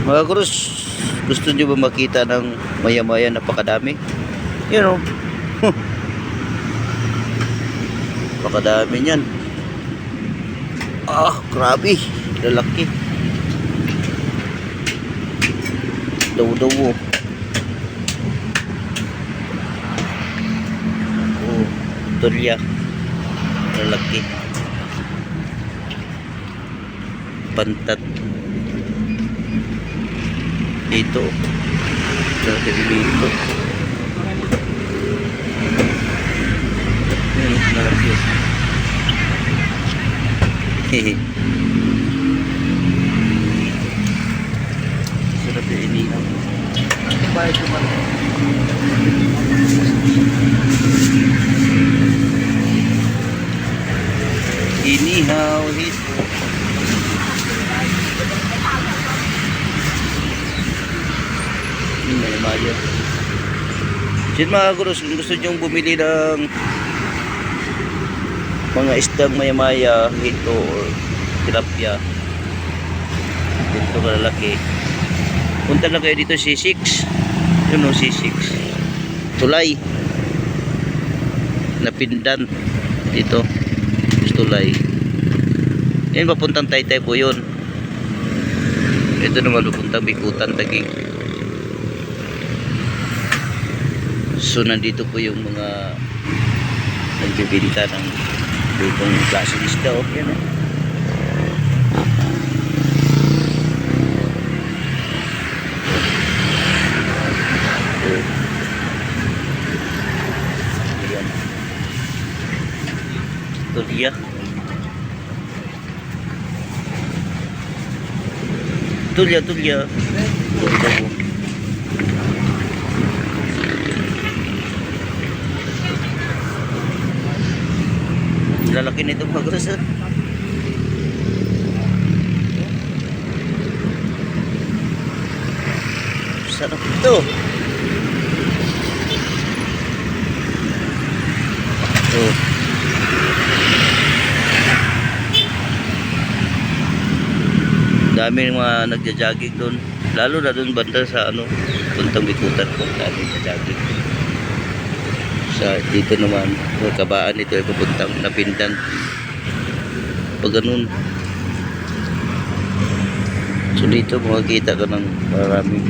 Mga krus, gusto nyo ba makita ng maya-maya napakadami? Yun o. Napakadami niyan. Ah, grabe. Lalaki. Daw-daw oh. Oh, tulya. Lalaki. Pantat. Ito. Lalaki dito. Ayan, lalaki. Hehe. Sarap yung inihaw. Bayad naman. Inihaw ito. Hmm, may mayo. Sin mga gurus, gusto nyong bumili ng mga isdang maya-maya, hito or tilapia, dito malalaki. Punta lang kayo dito C6. Yun o C6. Tulay. Napindan. Dito. Tulay. Yan papuntang Taytay po yun. Ito naman papuntang Bikutan, Tagig. So nandito po yung mga nagbibinta ng lutong klaseng isda. Yan oh. Oh. Ayan. Tulya. Tulya, tulya. Tulya po. Lalaki nito mga guys. ah. Sarap ito. Oh. Dami ng mga nagja-jogging doon. Lalo na doon banda sa ano, puntang bikutan po. Dami nagja-jogging. Sa dito naman, kabaan ito ay papuntang napindan. Pag ganun. So dito makikita ka ng marami.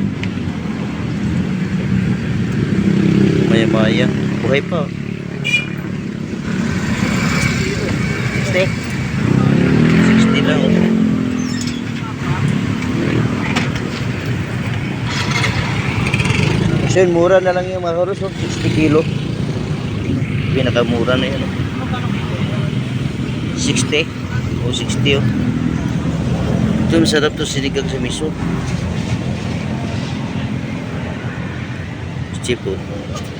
Maya-maya. Buhay pa. Stay. 60 lang. So mura na lang yung mga karos, oh. 60 kilo. Pinakamura na yun. Oh. 60. O 60 oh. Ito masarap to sinigang sa miso. Cheap oh.